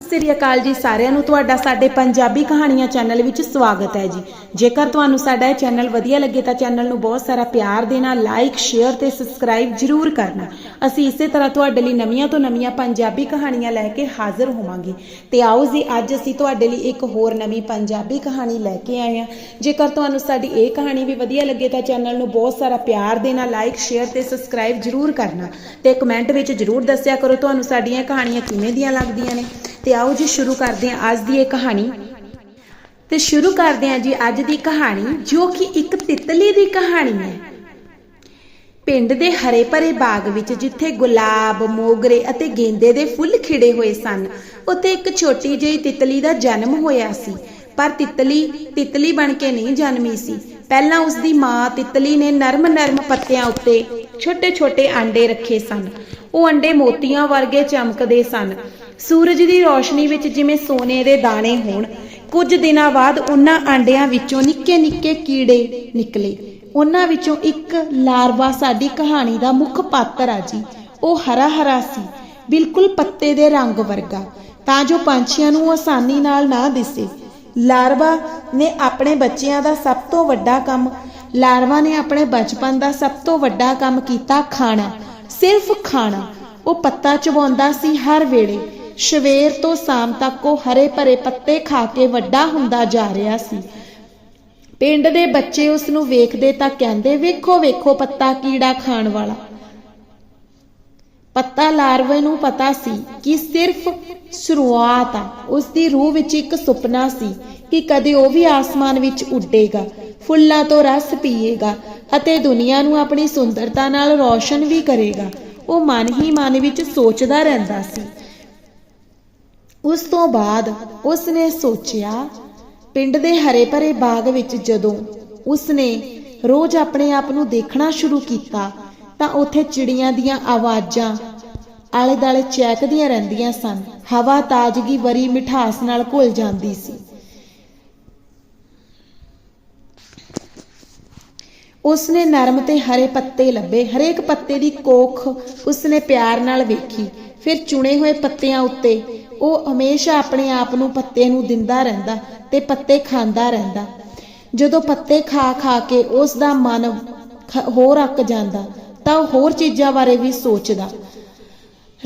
ਸ੍ਰੀ ਅਕਾਲ ਜੀ ਸਾਰਿਆਂ ਨੂੰ, ਤੁਹਾਡਾ ਸਾਡੇ ਪੰਜਾਬੀ ਕਹਾਣੀਆਂ ਚੈਨਲ ਵਿੱਚ ਸਵਾਗਤ ਹੈ ਜੀ। ਜੇਕਰ ਤੁਹਾਨੂੰ ਸਾਡਾ ਇਹ ਚੈਨਲ ਵਧੀਆ ਲੱਗੇ ਤਾਂ ਚੈਨਲ ਨੂੰ ਬਹੁਤ ਸਾਰਾ ਪਿਆਰ ਦੇਣਾ ਲਾਈਕ ਸ਼ੇਅਰ ਤੇ ਸਬਸਕ੍ਰਾਈਬ ਜਰੂਰ ਕਰਨਾ। ਅਸੀਂ ਇਸੇ ਤਰ੍ਹਾਂ ਤੁਹਾਡੇ ਲਈ ਨਵੀਆਂ ਤੋਂ ਨਵੀਆਂ ਪੰਜਾਬੀ ਕਹਾਣੀਆਂ ਲੈ ਕੇ ਹਾਜ਼ਰ ਹੋਵਾਂਗੇ। ਤੇ ਆਓ ਜੀ, ਅੱਜ ਅਸੀਂ ਤੁਹਾਡੇ ਲਈ ਇੱਕ ਹੋਰ ਨਵੀਂ ਪੰਜਾਬੀ ਕਹਾਣੀ ਲੈ ਕੇ ਆਏ ਹਾਂ। ਜੇਕਰ ਤੁਹਾਨੂੰ ਸਾਡੀ ਇਹ ਕਹਾਣੀ ਵੀ ਵਧੀਆ ਲੱਗੇ ਤਾਂ ਚੈਨਲ ਨੂੰ ਬਹੁਤ ਸਾਰਾ ਪਿਆਰ ਦੇਣਾ ਲਾਈਕ ਸ਼ੇਅਰ ਤੇ ਸਬਸਕ੍ਰਾਈਬ ਜਰੂਰ ਕਰਨਾ। ਤੇ ਕਮੈਂਟ ਵਿੱਚ ਜਰੂਰ ਦੱਸਿਆ ਕਰੋ, ਤੁਹਾਨੂੰ ਸਾਡੀਆਂ ਕਹਾਣੀਆਂ ਕਿਵੇਂ ਦੀਆਂ ਲੱਗਦੀਆਂ ਨੇ। ਤੇ ਆਓ ਜੀ ਸ਼ੁਰੂ ਕਰਦੇ ਹਾਂ ਅੱਜ ਦੀ ਇਹ ਕਹਾਣੀ। ਤੇ ਸ਼ੁਰੂ ਕਰਦੇ ਹਾਂ ਜੀ ਅੱਜ ਦੀ ਕਹਾਣੀ, ਜੋ ਕਿ ਇੱਕ ਤਿੱਤਲੀ ਦੀ ਕਹਾਣੀ ਹੈ। ਪਿੰਡ ਦੇ ਹਰੇ ਭਰੇ ਬਾਗ ਵਿੱਚ ਜਿੱਥੇ ਗੁਲਾਬ, ਮੋਗਰੇ ਅਤੇ ਗੇਂਦੇ ਦੇ ਫੁੱਲ ਖਿੜੇ ਹੋਏ ਸਨ, ਉੱਥੇ ਇੱਕ ਛੋਟੀ ਜਿਹੀ ਤਿੱਤਲੀ ਦਾ ਜਨਮ ਹੋਇਆ ਸੀ। ਪਰ ਤਿੱਤਲੀ ਤਿੱਤਲੀ ਬਣ ਕੇ ਨਹੀਂ ਜਨਮੀ ਸੀ। ਪਹਿਲਾਂ ਉਸ ਦੀ ਮਾਂ ਤਿੱਤਲੀ ਨੇ ਨਰਮ-ਨਰਮ ਪੱਤਿਆਂ ਉੱਤੇ ਛੋਟੇ-ਛੋਟੇ ਆਂਡੇ ਰੱਖੇ ਸਨ। ਉਹ ਅੰਡੇ ਮੋਤੀਆਂ ਵਰਗੇ ਚਮਕਦੇ ਸਨ। ਸੂਰਜ ਦੀ ਰੋਸ਼ਨੀ ਵਿੱਚ ਜਿਵੇਂ ਸੋਨੇ ਦੇ ਦਾਣੇ ਹੋਣ, ਕੁਝ ਦਿਨਾਂ ਬਾਅਦ ਉਹਨਾਂ ਆਂਡਿਆਂ ਵਿੱਚੋਂ ਨਿੱਕੇ-ਨਿੱਕੇ ਕੀੜੇ ਨਿਕਲੇ। ਉਹਨਾਂ ਵਿੱਚੋਂ ਇੱਕ ਲਾਰਵਾ ਸਾਡੀ ਕਹਾਣੀ ਦਾ ਮੁੱਖ ਪਾਤਰ ਆ ਜੀ। ਉਹ ਹਰਾ-ਹਰਾ ਸੀ, ਬਿਲਕੁਲ ਪੱਤੇ ਦੇ ਰੰਗ ਵਰਗਾ। ਤਾਂ ਜੋ ਪੰਛੀਆਂ ਨੂੰ ਆਸਾਨੀ ਨਾਲ ਨਾ ਦਿਸੇ। ਲਾਰਵਾ ਨੇ ਆਪਣੇ ਬੱਚਿਆਂ ਦਾ ਸਭ ਤੋਂ ਵੱਡਾ ਕੰਮ, ਲਾਰਵਾ ਨੇ ਆਪਣੇ ਬਚਪਨ ਦਾ ਸਭ ਤੋਂ ਵੱਡਾ ਕੰਮ ਕੀਤਾ ਖਾਣਾ, ਸਿਰਫ ਖਾਣਾ। ਉਹ ਪੱਤਾ ਚਬਾਉਂਦਾ ਸੀ ਹਰ ਵੇਲੇ। ਸਵੇਰ ਤੋਂ ਸ਼ਾਮ ਤੱਕ ਉਹ ਹਰੇ ਭਰੇ ਪੱਤੇ ਖਾ ਕੇ ਵੱਡਾ ਹੁੰਦਾ ਜਾ ਰਿਹਾ ਸੀ। ਪਿੰਡ ਦੇ ਬੱਚੇ ਉਸ ਨੂੰ ਵੇਖਦੇ ਤਾਂ ਕਹਿੰਦੇ, ਵੇਖੋ ਵੇਖੋ ਪੱਤਾ ਕੀੜਾ ਖਾਣ ਵਾਲਾ। ਪੱਤਾ ਲਾਰਵੇ ਨੂੰ ਪਤਾ ਸੀ ਕਿ ਸਿਰਫ ਸ਼ੁਰੂਆਤ ਆ। ਉਸ ਦੀ ਰੂਹ ਵਿੱਚ ਇੱਕ ਸੁਪਨਾ ਸੀ ਕਿ ਕਦੇ ਉਹ ਵੀ ਆਸਮਾਨ ਵਿੱਚ ਉੱਡੇਗਾ, ਫੁੱਲਾਂ ਤੋਂ ਰਸ ਪੀਏਗਾ ਅਤੇ ਦੁਨੀਆ ਨੂੰ ਆਪਣੀ ਸੁੰਦਰਤਾ ਨਾਲ ਰੌਸ਼ਨ ਵੀ ਕਰੇਗਾ। ਉਹ ਮਨ ਹੀ ਮਨ ਵਿੱਚ ਸੋਚਦਾ ਰਹਿੰਦਾ ਸੀ। ਉਸ ਤੋਂ ਬਾਅਦ ਉਸ ਨੇ ਸੋਚਿਆ, ਪਿੰਡ ਦੇ ਹਰੇ ਭਰੇ ਬਾਗ ਵਿੱਚ ਜਦੋਂ ਉਸ ਨੇ ਰੋਜ਼ ਆਪਣੇ ਆਪ ਨੂੰ ਦੇਖਣਾ ਸ਼ੁਰੂ ਕੀਤਾ, ਤਾਂ ਉੱਥੇ ਚਿੜੀਆਂ ਦੀਆਂ ਆਵਾਜ਼ਾਂ ਆਲੇ ਦਾਲੇ ਚਹਿਕਦੀਆਂ ਰਹਿੰਦੀਆਂ ਸਨ। ਹਵਾ ਤਾਜ਼ਗੀ ਵਰੀ ਮਿਠਾਸ ਨਾਲ ਘੁਲ ਜਾਂਦੀ ਸੀ। ਉਸਨੇ ਨਰਮ ਤੇ ਹਰੇ ਪੱਤੇ ਲੱਭੇ। ਹਰੇਕ ਪੱਤੇ ਦੀ ਕੋਖ ਉਸਨੇ ਪਿਆਰ ਨਾਲ ਵੇਖੀ। ਫਿਰ ਚੁਣੇ ਹੋਏ ਪੱਤਿਆਂ ਉੱਤੇ ਉਹ ਹਮੇਸ਼ਾ ਆਪਣੇ ਆਪ ਨੂੰ ਪੱਤੇ ਨੂੰ ਦਿੰਦਾ ਰਹਿੰਦਾ ਤੇ ਪੱਤੇ ਖਾਂਦਾ ਰਹਿੰਦਾ। ਜਦੋਂ ਪੱਤੇ ਖਾ ਖਾ ਕੇ ਉਸ ਦਾ ਮਨ ਹੋਰ ਅੱਕ ਜਾਂਦਾ, ਤਾਂ ਉਹ ਹੋਰ ਚੀਜ਼ਾਂ ਬਾਰੇ ਵੀ ਸੋਚਦਾ।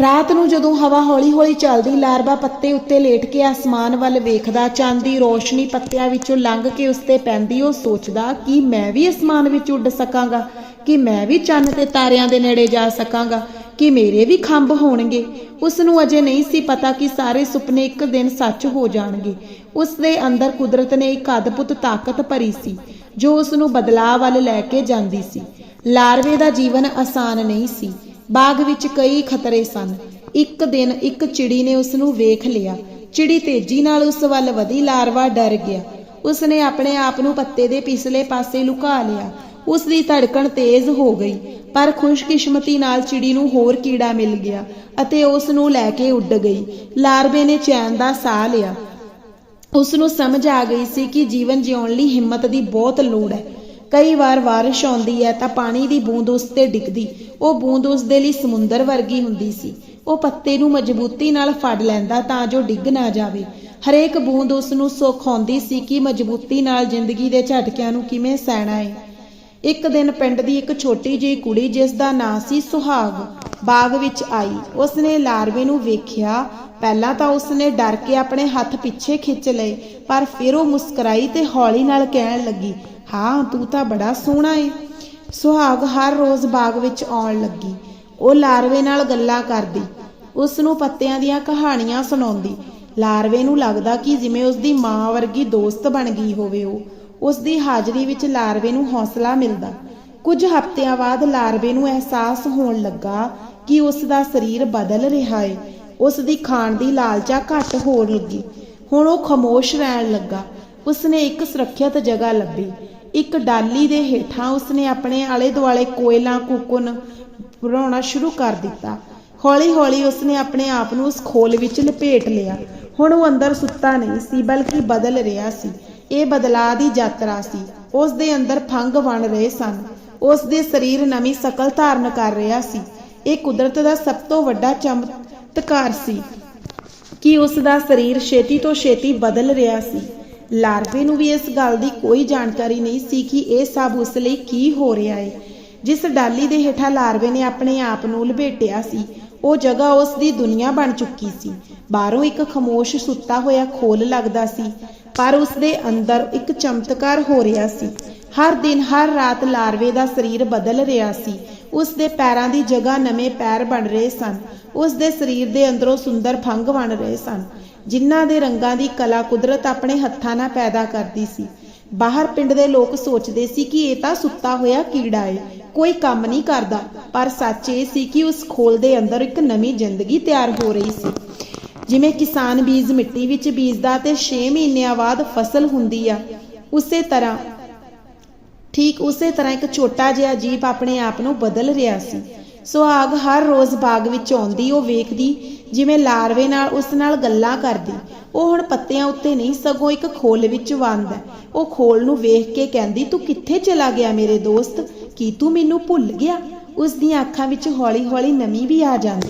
ਰਾਤ ਨੂੰ ਜਦੋਂ ਹਵਾ ਹੌਲੀ-ਹੌਲੀ ਚੱਲਦੀ, ਲਾਰਵਾ ਪੱਤੇ ਉੱਤੇ ਲੇਟ ਕੇ ਆਸਮਾਨ ਵੱਲ ਵੇਖਦਾ, ਚੰਦ ਦੀ ਰੋਸ਼ਨੀ ਪੱਤਿਆਂ ਵਿੱਚੋਂ ਲੰਘ ਕੇ ਉਸ ਤੇ ਪੈਂਦੀ, ਉਹ ਸੋਚਦਾ, ਕਿ ਮੈਂ ਵੀ ਅਸਮਾਨ ਵਿੱਚ ਉੱਡ ਸਕਾਂਗਾ? ਕਿ ਮੈਂ ਵੀ ਚੰਨ ਤੇ ਤਾਰਿਆਂ ਦੇ ਨੇੜੇ ਜਾ ਸਕਾਂਗਾ? ਕਿ ਮੇਰੇ ਵੀ ਖੰਭ ਹੋਣਗੇ। ਉਸ ਨੂੰ ਅਜੇ ਨਹੀਂ ਸੀ ਪਤਾ ਕਿ ਸਾਰੇ ਸੁਪਨੇ ਇੱਕ ਦਿਨ ਸੱਚ ਹੋ ਜਾਣਗੇ। ਉਸ ਦੇ ਅੰਦਰ ਕੁਦਰਤ ਨੇ ਇੱਕ ਅਦਭੁਤ ਤਾਕਤ ਭਰੀ ਸੀ, ਜੋ ਉਸ ਨੂੰ ਬਦਲਾਅ ਵੱਲ ਲੈ ਕੇ ਜਾਂਦੀ ਸੀ। ਲਾਰਵੇ ਦਾ ਜੀਵਨ ਆਸਾਨ ਨਹੀਂ ਸੀ। ਬਾਗ ਵਿੱਚ ਕਈ ਖਤਰੇ ਸਨ। ਇੱਕ ਦਿਨ ਇੱਕ ਚਿੜੀ ਨੇ ਉਸ ਨੂੰ ਵੇਖ ਲਿਆ। ਚਿੜੀ ਤੇਜ਼ੀ ਨਾਲ ਉਸ ਵੱਲ ਵਧੀ। ਲਾਰਵਾ ਡਰ ਗਿਆ। ਉਸ ਨੇ ਆਪਣੇ ਆਪ ਨੂੰ ਪੱਤੇ ਦੇ ਪਿਛਲੇ ਪਾਸੇ ਲੁਕਾ ਲਿਆ। ਉਸ ਦੀ ਧੜਕਣ ਤੇਜ਼ ਹੋ ਗਈ, ਪਰ ਖੁਸ਼ਕਿਸਮਤੀ ਨਾਲ ਚਿੜੀ ਨੂੰ ਹੋਰ ਕੀੜਾ ਮਿਲ ਗਿਆ ਅਤੇ ਉਸ ਨੂੰ ਲੈ ਕੇ ਉੱਡ ਗਈ। ਲਾਰਵੇ ਨੇ ਚੈਨ ਦਾ ਸਾਹ ਲਿਆ। ਉਸ ਨੂੰ ਸਮਝ ਆ ਗਈ ਸੀ ਕਿ ਜੀਵਨ ਜਿਉਣ ਲਈ ਹਿੰਮਤ ਦੀ ਬਹੁਤ ਲੋੜ ਹੈ। ਕਈ ਵਾਰ ਬਾਰਿਸ਼ ਆਉਂਦੀ ਹੈ ਤਾਂ ਪਾਣੀ ਦੀ ਬੂੰਦ ਉਸ ਤੇ ਡਿੱਗਦੀ। ਉਹ ਬੂੰਦ ਉਸ ਦੇ ਲਈ ਸਮੁੰਦਰ ਵਰਗੀ ਹੁੰਦੀ ਸੀ। ਉਹ ਪੱਤੇ ਨੂੰ ਮਜ਼ਬੂਤੀ ਨਾਲ ਫੜ ਲੈਂਦਾ ਤਾਂ ਜੋ ਡਿੱਗ ਨਾ ਜਾਵੇ। ਹਰੇਕ ਬੂੰਦ ਉਸ ਨੂੰ ਸਿਖਾਉਂਦੀ ਸੀ ਕਿ ਮਜ਼ਬੂਤੀ ਨਾਲ ਜ਼ਿੰਦਗੀ ਦੇ ਝਟਕਿਆਂ ਨੂੰ ਕਿਵੇਂ ਸਹਿਣਾ ਹੈ ਇੱਕ ਦਿਨ ਪਿੰਡ ਦੀ ਇੱਕ ਛੋਟੀ ਜਿਹੀ ਕੁੜੀ ਜਿਸ ਦਾ ਨਾਂ ਸੀ ਸੁਹਾਗ ਬਾਗ ਵਿੱਚ ਆਈ। ਉਸਨੇ ਲਾਰਵੇ ਨੂੰ ਵੇਖਿਆ। ਪਹਿਲਾਂ ਤਾਂ ਉਸਨੇ ਡਰ ਕੇ ਆਪਣੇ ਹੱਥ ਪਿੱਛੇ ਖਿੱਚ ਲਏ, ਪਰ ਫਿਰ ਉਹ ਮੁਸਕਰਾਈ ਤੇ ਹੌਲੀ ਨਾਲ ਕਹਿਣ ਲੱਗੀ, ਹਾਂ, ਤੂੰ ਤਾਂ ਬੜਾ ਸੋਹਣਾ ਏ। ਸੁਹਾਗ ਹਰ ਰੋਜ਼ ਬਾਗ ਵਿੱਚ ਆਉਣ ਲੱਗੀ। ਉਹ ਲਾਰਵੇ ਨਾਲ ਗੱਲਾਂ ਕਰਦੀ। ਉਸ ਨੂੰ ਪੱਤਿਆਂ ਦੀਆਂ ਕਹਾਣੀਆਂ ਸੁਣਾਉਂਦੀ। ਲਾਰਵੇ ਨੂੰ ਲੱਗਦਾ ਕਿ ਜਿਵੇਂ ਉਸ ਦੀ ਮਾਂ ਵਰਗੀ ਦੋਸਤ ਬਣ ਗਈ ਹੋਵੇ ਉਹ। ਉਸ ਦੀ ਹਾਜ਼ਰੀ ਵਿੱਚ ਲਾਰਵੇ ਨੂੰ ਹੌਸਲਾ ਮਿਲਦਾ। ਕੁਝ ਹਫ਼ਤਿਆਂ ਬਾਅਦ ਲਾਰਵੇ ਨੂੰ ਅਹਿਸਾਸ ਹੋਣ ਲੱਗਾ ਕਿ ਉਸ ਦਾ ਸਰੀਰ ਬਦਲ ਰਿਹਾ ਹੈ ਉਸ ਦੀ ਖਾਣ ਦੀ ਲਾਲਚਾ ਘੱਟ ਹੋਣ ਲੱਗੀ। ਹੁਣ ਉਹ ਖਾਮੋਸ਼ ਰਹਿਣ ਲੱਗਾ। ਉਸਨੇ ਇੱਕ ਸੁਰੱਖਿਅਤ ਜਗ੍ਹਾ ਲੱਭੀ। ਇੱਕ ਡਾਲੀ ਦੇ ਹੇਠਾਂ ਉਸਨੇ ਆਪਣੇ ਆਲੇ ਦੁਆਲੇ ਕੋਇਲਾਂ, ਕੁਕੁਨ ਬਣਾਉਣਾ ਸ਼ੁਰੂ ਕਰ ਦਿੱਤਾ। ਹੌਲੀ-ਹੌਲੀ ਉਸਨੇ ਆਪਣੇ ਆਪ ਨੂੰ ਉਸ ਖੋਲ ਵਿੱਚ ਲਪੇਟ ਲਿਆ। ਹੁਣ ਉਹ ਅੰਦਰ ਸੁੱਤਾ ਨਹੀਂ ਸੀ, ਬਲਕਿ ਬਦਲ ਰਿਹਾ ਸੀ। ਇਹ ਬਦਲਾਅ ਦੀ ਯਾਤਰਾ ਸੀ। ਉਸ ਦੇ ਅੰਦਰ ਫੰਗ ਬਣ ਰਹੇ ਸਨ। ਉਸ ਦੇ ਸਰੀਰ ਨਵੀਂ ਸ਼ਕਲ ਧਾਰਨ ਕਰ ਰਿਹਾ ਸੀ। ਇਹ ਕੁਦਰਤ ਦਾ ਸਭ ਤੋਂ ਵੱਡਾ ਚਮਤਕਾਰ ਸੀ ਕਿ ਉਸ ਦਾ ਸਰੀਰ ਛੇਤੀ ਤੋਂ ਛੇਤੀ ਬਦਲ ਰਿਹਾ ਸੀ। ਲਾਰਵੇ ਨੂੰ ਵੀ ਇਸ ਗੱਲ ਦੀ ਕੋਈ ਜਾਣਕਾਰੀ ਨਹੀਂ ਸੀ ਕਿ ਇਹ ਸਭ ਉਸ ਲਈ ਕੀ ਹੋ ਰਿਹਾ ਹੈ ਜਿਸ ਡਾਲੀ ਦੇ ਹੇਠਾਂ ਲਾਰਵੇ ਨੇ ਆਪਣੇ ਆਪ ਨੂੰ ਲਪੇਟਿਆ ਸੀ। ਉਹ ਜਗ੍ਹਾ ਉਸ ਦੀ ਦੁਨੀਆ ਬਣ ਚੁੱਕੀ ਸੀ। ਬਾਹਰੋਂ ਇੱਕ ਖਮੋਸ਼ ਸੁੱਤਾ ਹੋਇਆ ਖੋਲ ਲੱਗਦਾ ਸੀ, ਪਰ ਉਸ ਦੇ ਅੰਦਰ ਇੱਕ ਚਮਤਕਾਰ ਹੋ ਰਿਹਾ ਸੀ। ਹਰ ਦਿਨ ਹਰ ਰਾਤ ਲਾਰਵੇ ਦਾ ਸਰੀਰ ਬਦਲ ਰਿਹਾ ਸੀ। ਉਸ ਦੇ ਪੈਰਾਂ ਦੀ ਜਗ੍ਹਾ ਨਵੇਂ ਪੈਰ ਬਣ ਰਹੇ ਸਨ। ਉਸ ਦੇ ਸਰੀਰ ਦੇ ਅੰਦਰੋਂ ਸੁੰਦਰ ਫੰਗ ਬਣ ਰਹੇ ਸਨ। ਜਿਨ੍ਹਾਂ ਦੇ ਰੰਗਾਂ ਦੀ ਕਲਾ ਕੁਦਰਤ ਆਪਣੇ ਹੱਥਾਂ ਨਾਲ ਪੈਦਾ ਕਰਦੀ ਸੀ। ਬਾਹਰ ਪਿੰਡ ਦੇ ਲੋਕ ਸੋਚਦੇ ਸੀ ਕਿ ਇਹ ਤਾਂ ਸੁੱਤਾ ਹੋਇਆ ਕੀੜਾ ਏ, ਕੋਈ ਕੰਮ ਨਹੀਂ ਕਰਦਾ। ਪਰ ਸੱਚ ਇਹ ਸੀ ਕਿ ਉਸ ਖੋਲ ਦੇ ਅੰਦਰ ਇੱਕ ਨਵੀਂ ਜ਼ਿੰਦਗੀ ਤਿਆਰ ਹੋ ਰਹੀ ਸੀ। ਜਿਵੇਂ ਕਿਸਾਨ ਬੀਜ ਮਿੱਟੀ ਵਿੱਚ ਬੀਜਦਾ ਤੇ 6 ਮਹੀਨਿਆਂ ਬਾਅਦ ਫਸਲ ਹੁੰਦੀ ਆ, ਉਸੇ ਤਰ੍ਹਾਂ, ਠੀਕ ਉਸੇ ਤਰ੍ਹਾਂ ਇੱਕ ਛੋਟਾ ਜਿਹਾ ਜੀਵ ਆਪਣੇ ਆਪ ਨੂੰ ਬਦਲ ਰਿਹਾ ਸੀ। ਸੁਹਾਗ ਹਰ ਰੋਜ਼ ਬਾਗ ਵਿੱਚ ਆਉਂਦੀ, ਉਹ ਵੇਖਦੀ ਜਿਵੇਂ ਲਾਰਵੇ ਨਾਲ ਉਸ ਨਾਲ ਗੱਲਾਂ ਕਰਦੀ, ਉਹ ਹੁਣ ਪੱਤਿਆਂ ਉੱਤੇ ਨਹੀਂ, ਸਗੋਂ ਇੱਕ ਖੋਲ ਵਿੱਚ ਵੰਦਾ ਉਹ ਖੋਲ ਨੂੰ ਵੇਖ ਕੇ ਕਹਿੰਦੀ, ਤੂੰ ਕਿੱਥੇ ਚਲਾ ਗਿਆ ਮੇਰੇ ਦੋਸਤ? ਕੀ ਤੂੰ ਮੈਨੂੰ ਭੁੱਲ ਗਿਆ? ਉਸ ਦੀਆਂ ਅੱਖਾਂ ਵਿੱਚ ਹੌਲੀ-ਹੌਲੀ ਨਮੀ ਵੀ ਆ ਜਾਂਦੀ।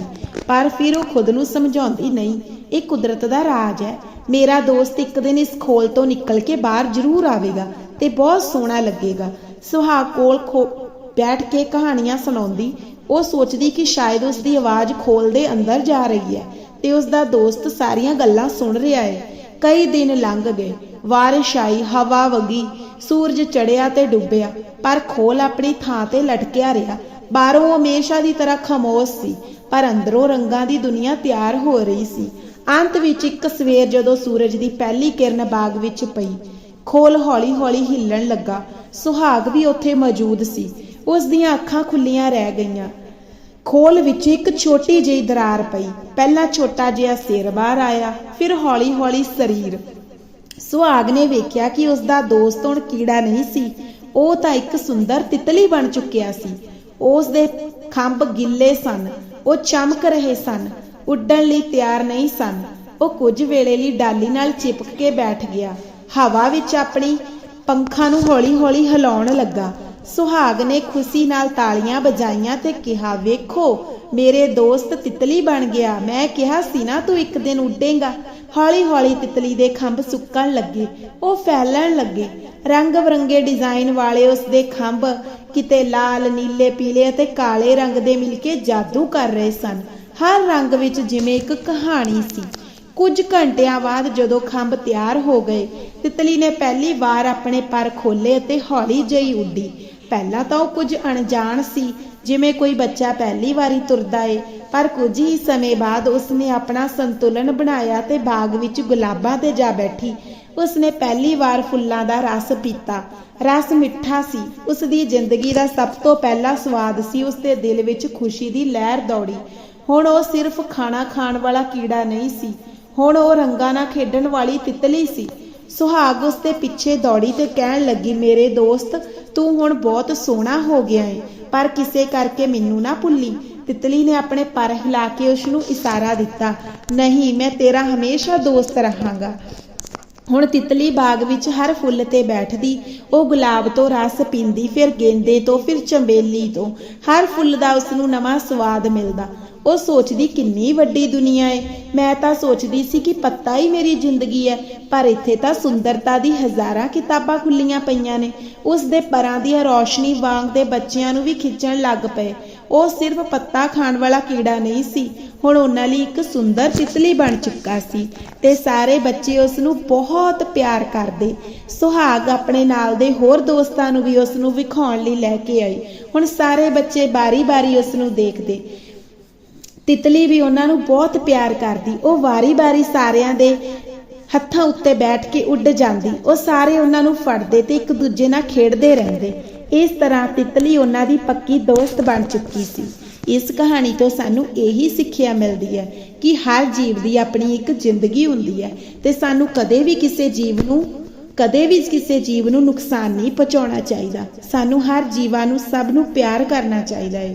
ਪਰ ਫਿਰ ਉਹ ਖੁਦ ਨੂੰ ਸਮਝਾਉਂਦੀ, ਨਹੀਂ, ਇਹ ਕੁਦਰਤ ਦਾ ਰਾਜ ਹੈ। ਮੇਰਾ ਦੋਸਤ ਇੱਕ ਦਿਨ ਇਸ ਖੋਲ ਤੋਂ ਨਿਕਲ ਕੇ ਬਾਹਰ ਜ਼ਰੂਰ ਆਵੇਗਾ ਤੇ ਬਹੁਤ ਸੋਹਣਾ ਲੱਗੇਗਾ। ਸੁਹਾਗ ਕੋਲ ਖੋ, ਬੈਠ ਕੇ ਕਹਾਣੀਆਂ ਸੁਣਾਉਂਦੀ ਉਹ ਸੋਚਦੀ ਕਿ ਸ਼ਾਇਦ ਉਸ ਦੀ ਆਵਾਜ਼ ਖੋਲ ਦੇ ਅੰਦਰ ਜਾ ਰਹੀ ਹੈ ਤੇ ਉਸ ਦਾ ਦੋਸਤ ਸਾਰੀਆਂ ਗੱਲਾਂ ਸੁਣ ਰਿਹਾ ਹੈ। ਕਈ ਦਿਨ ਲੰਘ ਗਏ। ਬਾਰਿਸ਼ ਆਈ, ਹਵਾ ਵਗੀ, ਸੂਰਜ ਚੜਿਆ ਤੇ ਡੁੱਬਿਆ, ਪਰ ਖੋਲ ਆਪਣੀ ਥਾਂ ਤੇ ਲਟਕਿਆ ਰਿਹਾ। ਬਾਹਰੋਂ ਹਮੇਸ਼ਾ ਦੀ ਤਰ੍ਹਾਂ ਖਾਮੋਸ਼ ਸੀ, ਪਰ ਅੰਦਰੋਂ ਰੰਗਾਂ ਦੀ ਦੁਨੀਆ ਤਿਆਰ ਹੋ ਰਹੀ ਸੀ। ਅੰਤ ਵਿੱਚ ਇੱਕ ਸਵੇਰ ਜਦੋਂ ਸੂਰਜ ਦੀ ਪਹਿਲੀ ਕਿਰਨ ਬਾਗ ਵਿੱਚ ਪਈ, ਖੋਲ ਹੌਲੀ-ਹੌਲੀ ਹਿੱਲਣ ਲੱਗਾ। ਸੁਹਾਗ ਵੀ ਉੱਥੇ ਮੌਜੂਦ ਸੀ। ਉਸ ਦੀਆਂ ਅੱਖਾਂ ਖੁੱਲੀਆਂ ਰਹਿ ਗਈਆਂ। ਖੋਲ ਵਿੱਚ ਇੱਕ ਛੋਟੀ ਜਿਹੀ ਦਰਾਰ ਪਈ। ਪਹਿਲਾਂ ਛੋਟਾ ਜਿਹਾ ਸਿਰ ਬਾਹਰ ਆਇਆ, ਫਿਰ ਹੌਲੀ-ਹੌਲੀ ਸਰੀਰ। ਸੁਹਾਗ ਨੇ ਵੇਖਿਆ ਕਿ ਉਸ ਦਾ ਦੋਸਤ ਹੁਣ ਕੀੜਾ ਨਹੀਂ ਸੀ। ਉਹ ਤਾਂ ਇੱਕ ਸੁੰਦਰ ਤਿਤਲੀ ਬਣ ਚੁੱਕਿਆ ਸੀ। ਉਸ ਦੇ ਖੰਭ ਗਿੱਲੇ ਸਨ। ਉਹ ਚਮਕ ਰਹੇ ਸਨ। ਉੱਡਣ ਲਈ ਤਿਆਰ ਨਹੀਂ ਸਨ। ਉਹ ਕੁਝ ਵੇਲੇ ਲਈ ਡਾਲੀ ਨਾਲ ਚਿਪਕ ਕੇ ਬੈਠ ਗਿਆ। ਹਵਾ ਵਿੱਚ ਆਪਣੀ ਪੰਖਾਂ ਨੂੰ ਹੌਲੀ-ਹੌਲੀ ਹਿਲਾਉਣ ਲੱਗਾ। ਸੁਹਾਗ ਨੇ ਖੁਸ਼ੀ ਨਾਲ ਤਾਲੀਆਂ ਵਜਾਈਆਂ ਤੇ ਕਿਹਾ, ਵੇਖੋ, ਮੇਰੇ ਦੋਸਤ ਤਿਤਲੀ ਬਣ ਗਿਆ। ਮੈਂ ਕਿਹਾ ਸੀ ਨਾ ਤੂੰ ਇੱਕ ਦਿਨ ਉੱਡੇਗਾ। ਹੌਲੀ-ਹੌਲੀ ਤਿਤਲੀ ਦੇ ਖੰਭ ਸੁੱਕਣ ਲੱਗੇ, ਉਹ ਫੈਲਣ ਲੱਗੇ। ਰੰਗ ਬਰੰਗੇ ਡਿਜ਼ਾਈਨ ਵਾਲੇ ਉਸ ਦੇ ਖੰਭ ਕਿਤੇ ਲਾਲ, ਨੀਲੇ, ਪੀਲੇ ਅਤੇ ਕਾਲੇ ਰੰਗ ਦੇ ਮਿਲ ਕੇ ਜਾਦੂ ਕਰ ਰਹੇ ਸਨ। ਹਰ ਰੰਗ ਵਿੱਚ ਜਿਵੇਂ ਇੱਕ ਕਹਾਣੀ ਸੀ। ਕੁਝ ਘੰਟਿਆਂ ਬਾਅਦ ਜਦੋਂ ਖੰਭ ਤਿਆਰ ਹੋ ਗਏ, ਤਿਤਲੀ ਨੇ ਪਹਿਲੀ ਵਾਰ ਆਪਣੇ ਪਰ ਖੋਲੇ ਅਤੇ ਹੌਲੀ ਜਿਹੀ ਉੱਡੀ। ਪਹਿਲਾਂ ਤਾਂ ਉਹ ਕੁਝ ਅਣਜਾਣ ਸੀ, ਜਿਵੇਂ ਕੋਈ ਬੱਚਾ ਪਹਿਲੀ ਵਾਰੀ ਤੁਰਦਾ ਏ, ਪਰ ਕੁਝ ਹੀ ਸਮੇਂ ਬਾਅਦ ਉਸਨੇ ਆਪਣਾ ਸੰਤੁਲਨ ਬਣਾਇਆ ਤੇ ਬਾਗ ਵਿੱਚ ਗੁਲਾਬਾਂ ਤੇ ਜਾ ਬੈਠੀ। ਉਸਨੇ ਪਹਿਲੀ ਵਾਰ ਫੁੱਲਾਂ ਦਾ ਰਸ ਪੀਤਾ। ਰਸ ਮਿੱਠਾ ਸੀ। ਉਸ ਦੀ ਜ਼ਿੰਦਗੀ ਦਾ ਸਭ ਤੋਂ ਪਹਿਲਾ ਸਵਾਦ ਸੀ ਉਸ ਦੇ ਦਿਲ ਵਿੱਚ ਖੁਸ਼ੀ ਦੀ ਲਹਿਰ ਦੌੜੀ। ਹੁਣ ਉਹ ਸਿਰਫ ਖਾਣਾ ਖਾਣ ਵਾਲਾ ਕੀੜਾ ਨਹੀਂ ਸੀ। ਹੁਣ ਉਹ ਰੰਗਾਂ ਨਾਲ ਖੇਡਣ ਵਾਲੀ ਤਿਤਲੀ ਸੀ। ਸੁਹਾਗ ਉਸ ਦੇ ਪਿੱਛੇ ਦੌੜੀ ਤੇ ਕਹਿਣ ਲੱਗੀ, ਮੇਰੇ ਦੋਸਤ, ਤੂੰ ਹੁਣ ਬਹੁਤ ਸੋਹਣਾ ਹੋ ਗਿਆ ਏ, ਪਰ ਕਿਸੇ ਕਰਕੇ ਮੈਨੂੰ ਨਾ ਭੁੱਲੀ। ਤਿਤਲੀ ਨੇ ਆਪਣੇ ਪਰ ਹਿਲਾ ਕੇ ਉਸ ਨੂੰ ਇਸ਼ਾਰਾ ਦਿੱਤਾ, ਨਹੀਂ, ਮੈਂ ਤੇਰਾ ਹਮੇਸ਼ਾ ਦੋਸਤ ਰਹਾਂਗਾ। ਹੁਣ ਤਿਤਲੀ ਬਾਗ ਵਿੱਚ ਹਰ ਫੁੱਲ ਤੇ ਬੈਠਦੀ, ਉਹ ਗੁਲਾਬ ਤੋਂ ਰਸ ਪੀਂਦੀ, ਫਿਰ ਗੇਂਦੇ ਤੋਂ, ਫਿਰ ਚੰਬੇਲੀ ਤੋਂ, ਹਰ ਫੁੱਲ ਦਾ ਉਸ ਨੂੰ ਨਵਾਂ ਸਵਾਦ ਮਿਲਦਾ। ਉਹ ਸੋਚਦੀ ਕਿੰਨੀ ਵੱਡੀ ਦੁਨੀਆ ਏ। ਮੈਂ ਤਾਂ ਸੋਚਦੀ ਸੀ ਕਿ ਪੱਤਾ ਹੀ ਮੇਰੀ ਜ਼ਿੰਦਗੀ ਹੈ ਪਰ ਇੱਥੇ ਤਾਂ ਸੁੰਦਰਤਾ ਦੀ ਹਜ਼ਾਰਾਂ ਕਿਤਾਬਾਂ ਖੁੱਲੀਆਂ ਪਈਆਂ ਨੇ। ਉਸ ਦੇ ਪਰਾਂ ਦੀ ਰੌਸ਼ਨੀ ਵਾਂਗ ਦੇ ਬੱਚਿਆਂ ਨੂੰ ਵੀ ਖਿੱਚਣ ਲੱਗ ਪਏ। ਉਹ ਸਿਰਫ ਪੱਤਾ ਖਾਣ ਵਾਲਾ ਕੀੜਾ ਨਹੀਂ ਸੀ, ਹੁਣ ਉਹਨਾਂ ਲਈ ਇੱਕ ਸੁੰਦਰ ਤਿਤਲੀ ਬਣ ਚੁੱਕਾ ਸੀ ਤੇ ਸਾਰੇ ਬੱਚੇ ਉਸ ਨੂੰ ਬਹੁਤ ਪਿਆਰ ਕਰਦੇ। ਸੁਹਾਗ ਆਪਣੇ ਨਾਲ ਦੇ ਹੋਰ ਦੋਸਤਾਂ ਨੂੰ ਵੀ ਉਸ ਨੂੰ ਵਿਖਾਉਣ ਲਈ ਲੈ ਕੇ ਆਈ ਹੁਣ ਸਾਰੇ ਬੱਚੇ ਬਾਰੀ-ਬਾਰੀ ਉਸ ਨੂੰ ਦੇਖਦੇ। ਤਿਤਲੀ ਵੀ ਉਹਨਾਂ ਨੂੰ ਬਹੁਤ ਪਿਆਰ ਕਰਦੀ। ਉਹ ਵਾਰੀ-ਵਾਰੀ ਸਾਰਿਆਂ ਦੇ ਹੱਥਾਂ ਉੱਤੇ ਬੈਠ ਕੇ ਉੱਡ ਜਾਂਦੀ। ਉਹ ਸਾਰੇ ਉਹਨਾਂ ਨੂੰ ਫੜਦੇ ਤੇ ਇੱਕ ਦੂਜੇ ਨਾਲ ਖੇਡਦੇ ਰਹਿੰਦੇ। ਇਸ ਤਰ੍ਹਾਂ ਤਿਤਲੀ ਉਹਨਾਂ ਦੀ ਪੱਕੀ ਦੋਸਤ ਬਣ ਚੁੱਕੀ ਸੀ। ਇਸ ਕਹਾਣੀ ਤੋਂ ਸਾਨੂੰ ਇਹੀ ਸਿੱਖਿਆ ਮਿਲਦੀ ਹੈ ਕਿ ਹਰ ਜੀਵ ਦੀ ਆਪਣੀ ਇੱਕ ਜ਼ਿੰਦਗੀ ਹੁੰਦੀ ਹੈ ਤੇ ਸਾਨੂੰ ਕਦੇ ਵੀ ਕਿਸੇ ਜੀਵ ਨੂੰ, ਕਦੇ ਵੀ ਕਿਸੇ ਜੀਵ ਨੂੰ ਨੁਕਸਾਨ ਨਹੀਂ ਪਹੁੰਚਾਉਣਾ ਚਾਹੀਦਾ। ਸਾਨੂੰ ਹਰ ਜੀਵਾਂ ਨੂੰ ਸਭ ਨੂੰ ਪਿਆਰ ਕਰਨਾ ਚਾਹੀਦਾ ਹੈ।